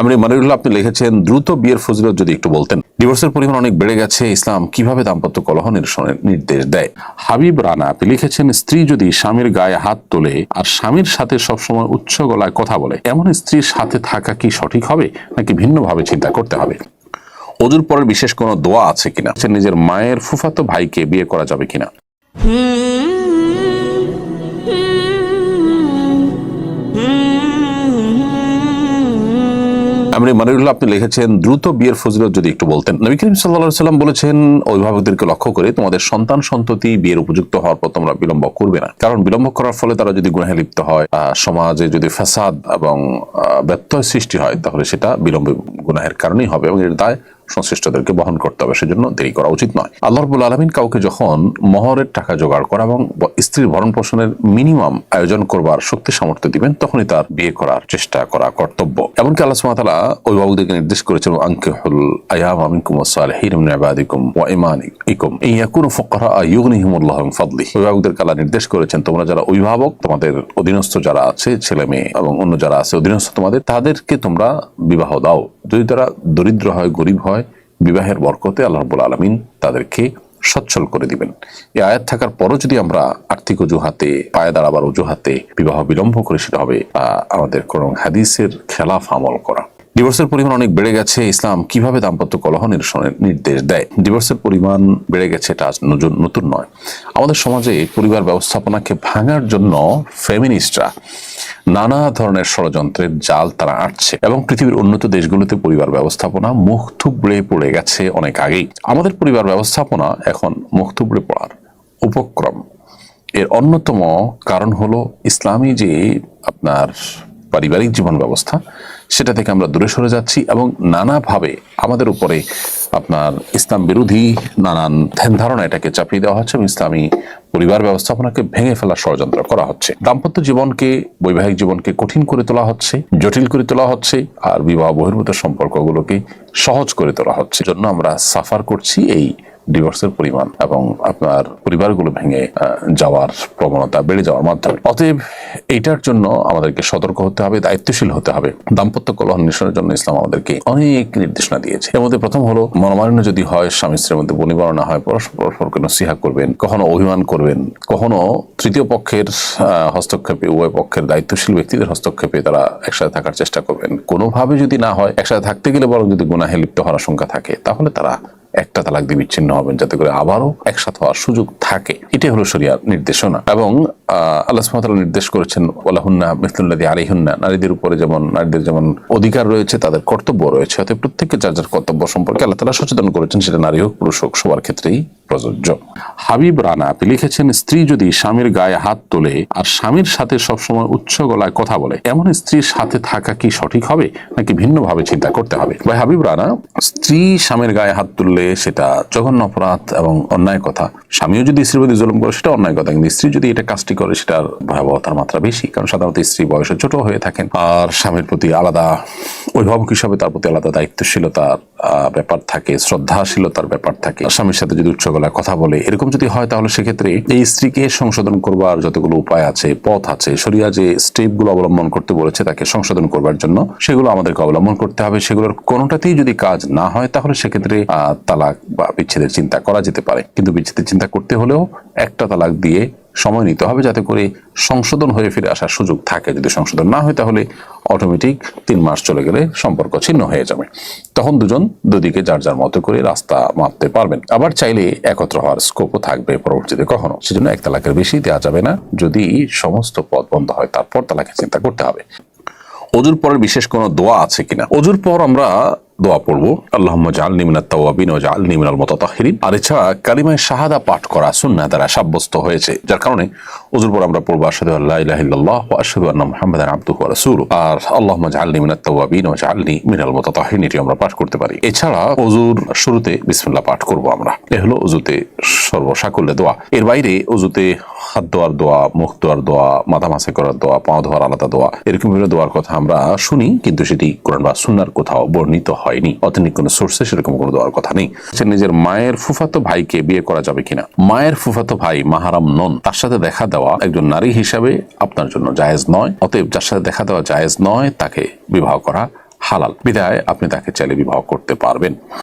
আমি মানিরুল্লাহ, আপনি লিখেছেন, দ্রুত বিয়ের ফজিলত যদি একটু বলতেন। ডিভোর্সের পরিমাণ অনেক বেড়ে গেছে, ইসলাম কীভাবে দাম্পত্য কলহ নিরসনের নির্দেশ দেয়? হাবিব রানা, আপনি লিখেছেন, স্ত্রী যদি স্বামীর গায়ে হাত তোলে আর স্বামীর সাথে সবসময় উচ্চ গলায় কথা বলে, এমন স্ত্রীর সাথে থাকা কি সঠিক হবে, নাকি ভিন্নভাবে চিন্তা করতে হবে? অজুর পরের বিশেষ কোনো দোয়া আছে কিনা? নিজের মায়ের ফুফাতো ভাইকে বিয়ে করা যাবে কিনা? আমি মানিরুল্লাহ, আপনি লিখেছেন, দ্রুত বিয়ের ফজিলত যদি একটু বলতেন। নবী করিম সাল্লা সাল্লাম বলেছেন, অভিভাবকদেরকে লক্ষ্য করে তোমাদের সন্তান সন্ততি বিয়ের উপযুক্ত হওয়ার পর তোমরা বিলম্ব করবে না। কারণ বিলম্ব করার ফলে তারা যদি গুনাহে লিপ্ত হয় সমাজে যদি ফ্যাসাদ এবং ব্যত্যয় সৃষ্টি হয়, তাহলে সেটা বিলম্ব গুনাহের কারণেই হবে এবং এর দায় সংশ্লিষ্টদেরকে বহন করতে হবে, সেজন্য দেরি করা উচিত নয়। আল্লাহ রবুল আলমিন কাউকে যখন মহরের টাকা জোগাড় করা এবং স্ত্রীর ভরণ পোষণের মিনিমাম আয়োজন করবার শক্তি সামর্থ্য দিবেন, তখনই তার বিয়ে করার চেষ্টা করা কর্তব্য। এমনকি আল্লাহ সুমাতালা অভিভাবকদেরকে নির্দেশ করেছেন আঙ্কিহুল আয়াম আমিনকুম সালহিন মিন ইবাদিকুম ওয়া ইমানিকুম ইন ইয়াকুনু ফুকারা ইউগনিহিমুল্লাহু ফাদলিহি অভিভাবকদেরকে আল্লাহ নির্দেশ করেছেন, তোমরা যারা অভিভাবক, তোমাদের অধীনস্থ যারা আছে ছেলে মেয়ে এবং অন্য যারা আছে অধীনস্থ তোমাদের, তাদেরকে তোমরা বিবাহ দাও। যদি তারা দরিদ্র হয়, গরিব হয়, বিবাহের বরকতে আল্লাহ রবুল আলমিন তাদেরকে সচ্ছল করে দিবেন। এই আয়াত থাকার পরও যদি আমরা আর্থিক অজুহাতে, পায়ে দাঁড়াবার অজুহাতে বিবাহ বিলম্ব করে, সেটা হবে আমাদের কোন হাদিসের খেলাফ আমল করা। ডিভোর্সের পরিমাণ অনেক বেড়ে গেছে, ইসলাম কীভাবে দাম্পত্য কলহ নিরসনের নির্দেশ দেয়? ডিভোর্সের পরিমাণ বেড়ে গেছে এটা আজ নতুন নয়। আমাদের সমাজে পরিবার ব্যবস্থাপনাকে ভাঙার জন্য ফেমিনিস্টরা নানা ধরনের ষড়যন্ত্রের জাল তারা আঁটছে এবং পৃথিবীর উন্নত দেশগুলোতে পরিবার ব্যবস্থাপনা মুখ থুবড়ে পড়ে গেছে অনেক আগেই। আমাদের পরিবার ব্যবস্থাপনা এখন মুখ থুবড়ে পড়ার উপক্রম। এর অন্যতম কারণ হলো ইসলামী যে আপনার পারিবারিক জীবন ব্যবস্থা, সেটা থেকে আমরা দূরে সরে যাচ্ছি এবং নানাভাবে আমাদের উপরে আপনার ইসলাম বিরোধী নানান ধ্যান ধারণা এটাকে চাপিয়ে দেওয়া হচ্ছে এবং ইসলামী পরিবার ব্যবস্থাপনাকে ভেঙে ফেলার ষড়যন্ত্র করা হচ্ছে। দাম্পত্য জীবনকে, বৈবাহিক জীবনকে কঠিন করে তোলা হচ্ছে, জটিল করে তোলা হচ্ছে আর বিবাহ বহির্ভূত সম্পর্কগুলোকে সহজ করে তোলা হচ্ছে। জন্য আমরা সাফার করছি এই ডিভোর্সের পরিমাণ এবং আপনার পরিবারগুলো ভেঙে যাওয়ার প্রবণতা বেড়ে যাওয়ার মাধ্যমে। অতএব এইটার জন্য আমাদেরকে সতর্ক হতে হবে, দায়িত্বশীল হতে হবে। দাম্পত্য কলহ নিরসনের জন্য ইসলাম আমাদেরকে অনেক নির্দেশনা দিয়েছে। এর মধ্যে প্রথম হলো, মনোমালিন্য যদি হয়, স্বামী স্ত্রীর মধ্যে বনিবরণা হয়, পরস্পর পরস্পরকে নসিহা করবেন, কখনো অভিমান করবেন, কখনো তৃতীয় পক্ষের হস্তক্ষেপে, উভয় পক্ষের দায়িত্বশীল ব্যক্তিদের হস্তক্ষেপে তারা একসাথে থাকার চেষ্টা করবেন। কোনোভাবে যদি না হয়, একসাথে থাকতে গেলে বরং যদি গুনাহে লিপ্ত হওয়ার আশঙ্কা থাকে, তাহলে তারা একটা তালাক দিয়ে বিচ্ছিন্ন হবেন যাতে করে আবারও একসাথে হওয়ার সুযোগ থাকে। এটাই হলো শরিয়ার নির্দেশনা। এবং আল্লাহ সুমতাল নির্দেশ করেছেন ওলাহুন্না মিথুল্লাদি আলিহুন্না নারীদের উপরে যেমন, নারীদের যেমন অধিকার রয়েছে, তাদের কর্তব্য রয়েছে অর্থাৎ প্রত্যেককে যার যার কর্তব্য সম্পর্কে আল্লাহ তালা সচেতন করেছেন, সেটা নারী হোক, পুরুষ হোক, সবার ক্ষেত্রেই প্রযোজ্য। হাবিব রানা লিখেছেন, স্ত্রী যদি স্বামীর গায়ে হাত তোলে আর স্বামীর সাথে সবসময় উচ্চ গলায় কথা বলে, এমন স্ত্রীর সাথে থাকা কি সঠিক হবে, নাকি ভিন্নভাবে চিন্তা করতে হবে? ভাই হাবিব রানা, স্ত্রী স্বামীর গায়ে হাত তুললে সেটা জঘন্য অপরাধ এবং অন্যায় কথা। স্বামীও যদি স্ত্রীর প্রতি জুলুম করে, সেটা অন্যায় কথা, কিন্তু স্ত্রী যদি এটা কাজটি করে সেটার ভয়াবহতার মাত্রা বেশি। কারণ সাধারণত স্ত্রী বয়সে ছোট হয়ে থাকেন। আর স্বামীর প্রতি আলাদা অভিভাবক হিসাবে তার প্রতি আলাদা দায়িত্বশীলতার ব্যাপার থাকে, শ্রদ্ধাশীলতার ব্যাপার থাকে। স্বামীর সাথে যদি উচ্চ গলায় কথা বলে, এরকম যদি হয়, তাহলে সেক্ষেত্রে এই স্ত্রীকে সংশোধন করবার যতগুলো উপায় আছে, পথ আছে, শরিয়া যে স্টেপগুলো অবলম্বন করতে বলেছে, তাকে সংশোধন করবার জন্য সেগুলো আমাদেরকে অবলম্বন করতে হবে। সেগুলোর কোনোটাতেই যদি কাজ না হয়, তাহলে সেক্ষেত্রে তালাক বা বিচ্ছেদের চিন্তা করা যেতে পারে। কিন্তু বিচ্ছেদের চিন্তা করতে হলেও একটা তালাক দিয়ে সময় নিতে হবে যাতে করে সংশোধন হয়ে ফিরে আসার সুযোগ থাকে। যদি সংশোধন না হয় তাহলে অটোমেটিক তিন মাস চলে গেলে সম্পর্ক ছিন্ন হয়ে যাবে। তখন দুজন দুদিকে যার যার মতো করে রাস্তা মাপতে পারবেন। আবার চাইলে একত্র হওয়ার স্কোপও থাকবে পরবর্তীতে কখনো। সেজন্য এক তালাকের বেশি দেওয়া যাবে না। যদি সমস্ত পথ বন্ধ হয়, তারপর তালাকের চিন্তা করতে হবে। অজুর পরের বিশেষ কোনো দোয়া আছে কিনা? অজুর পর আমরা দোয়া পড়ব। আল্লাহ জালনি মিনাত তাওয়াবিন ও জালনি মিনাল মুতাতাহহিরিন আর এছাড়া কালিমায়ে শাহাদা পাঠ করা সুন্নাহ দ্বারা সাব্যস্ত হয়েছে, যার কারণে অজুর পর আমরা পড়ব আশহাদু আল্লা ইলাহা ইল্লাল্লাহ ওয়া আন্না মুহাম্মাদান আবদুহু ওয়া রাসূলুহু। আর আল্লাহুম্মা জালনি মিনাত তাওয়াবিন ওয়া জালনি মিনাল মুতাতাহহিরিন এটি আমরা পাঠ করতে পারি। এছাড়া অজুর শুরুতে বিসমিল্লাহ পাঠ করব আমরা। এ হলো অজুতে সর্বসাকুল্যে দোয়া। এর বাইরে অজুতে হাত ধোয়ার দোয়া, মুখ ধোয়ার দোয়া, মাথা মাসে করার দোয়া পা ধোয়ার আলাদা দোয়া, এরকম বিভিন্ন দোয়ার কথা আমরা শুনি, কিন্তু সেটি কোরআন বা সুন্নার কোথাও বর্ণিত হয়নি। অথেন্টিক কোনো সোর্সে সেরকম কোনো দোয়ার কথা নেই। সে নিজের মায়ের ফুফাতো ভাইকে বিয়ে করা যাবে কিনা? মায়ের ফুফাতো ভাই মাহারাম নন, তার সাথে দেখা দেওয়া একজন নারী হিসাবে আপনার জন্য জায়েজ নয়, অতএব যার সাথে দেখা দেওয়া জায়েজ নয়, তাকে বিবাহ করা হালাল। বিধায় আপনি তাকে চাইলে বিবাহ করতে পারবেন।